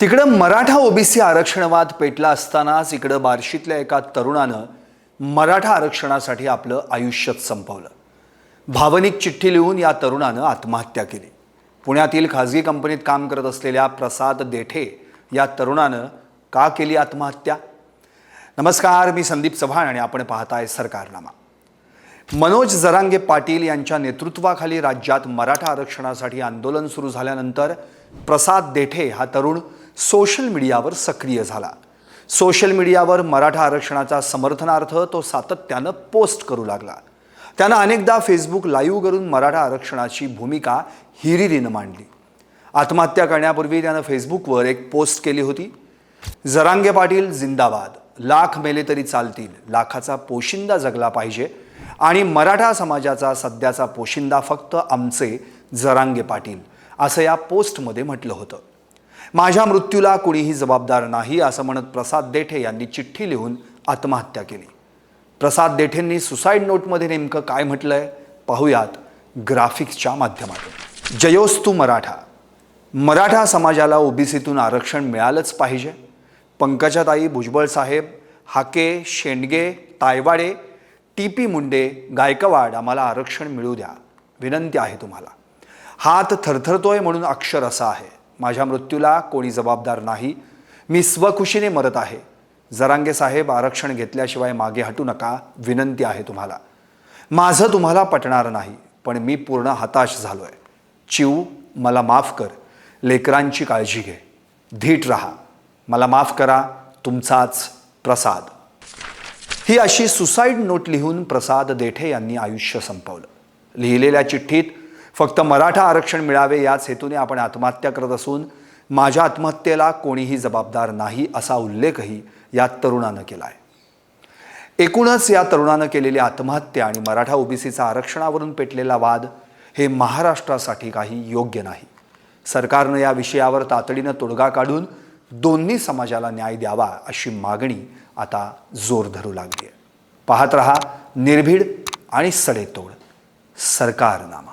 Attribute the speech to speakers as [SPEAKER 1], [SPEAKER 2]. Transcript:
[SPEAKER 1] तिकडं मराठा ओबीसी आरक्षणवाद पेटला असतानाच इकडं बार्शीतल्या एका तरुणानं मराठा आरक्षणासाठी आपलं आयुष्यच संपवलं. भावनिक चिठ्ठी लिहून या तरुणानं आत्महत्या केली. पुण्यातील खाजगी कंपनीत काम करत असलेल्या प्रसाद देठे या तरुणानं का केली आत्महत्या? नमस्कार मी संदीप चव्हाण आणि आपण पाहताय सरकारनामा. मनोज जरांगे पाटील यांच्या नेतृत्वाखाली राज्यात मराठा आरक्षणासाठी आंदोलन सुरू झाल्यानंतर प्रसाद देठे हा तरुण सोशल मीडियावर सक्रिय झाला. सोशल मीडियावर मराठा आरक्षणाचा समर्थनार्थ तो सातत्यानं पोस्ट करू लागला. त्यानं अनेकदा फेसबुक लाईव्ह करून मराठा आरक्षणाची भूमिका हिरिरीनं मांडली. आत्महत्या करण्यापूर्वी त्यानं फेसबुकवर एक पोस्ट केली होती. जरांगे पाटील जिंदाबाद. लाख मेले तरी चालतील. लाखाचा पोशिंदा जगला पाहिजे. आणि मराठा समाजाचा सध्याचा पोशिंदा फक्त आमचे जरांगे पाटील असं या पोस्टमध्ये म्हटलं होतं. माझ्या मृत्यूला कुणीही जबाबदार नाही असं म्हणत प्रसाद देठे यांनी चिठ्ठी लिहून आत्महत्या केली. प्रसाद देठेंनी सुसाईड नोटमध्ये नेमकं काय म्हटलंय पाहूयात ग्राफिक्सच्या माध्यमातून. जयोस्तू मराठा. मराठा समाजाला ओबीसीतून आरक्षण मिळालंच पाहिजे. पंकजाताई भुजबळ साहेब हाके शेंडगे तायवाडे टी पी मुंडे गायकवाड आम्हाला आरक्षण मिळू द्या. विनंती आहे तुम्हाला. हात थरथरतोय म्हणून अक्षर असा आहे. माझ्या मृत्यूला कोणी जबाबदार नाही. मी स्वखुशीने मरत आहे. जरांगे साहेब आरक्षण घेतल्याशिवाय मागे हटू नका विनंती आहे तुम्हाला. माझं तुम्हाला पटणार नाही पण मी पूर्ण हताश झालो आहे चिव मला माफ कर. लेकरांची काळजी घे. धीट राहा. मला माफ करा तुमचाच प्रसाद. ही अशी सुसाईड नोट लिहून प्रसाद देठे यांनी आयुष्य संपवलं. लिहिलेल्या चिठ्ठीत फक्त मराठा आरक्षण मिळावे याच हेतूने आपण आत्महत्या करत असून माझ्या आत्महत्येला कोणीही जबाबदार नाही असा उल्लेखही या तरुणानं केला आहे एकूणच या तरुणानं केलेली आत्महत्या आणि मराठा ओबीसीचा आरक्षणावरून पेटलेला वाद हे महाराष्ट्रासाठी काही योग्य नाही. सरकारनं या विषयावर तातडीनं तोडगा काढून दोन्ही समाजाला न्याय द्यावा अशी मागणी आता जोर धरू लागली आहे पाहत रहा निर्भीड आणि सडेतोड. सरकारनामा.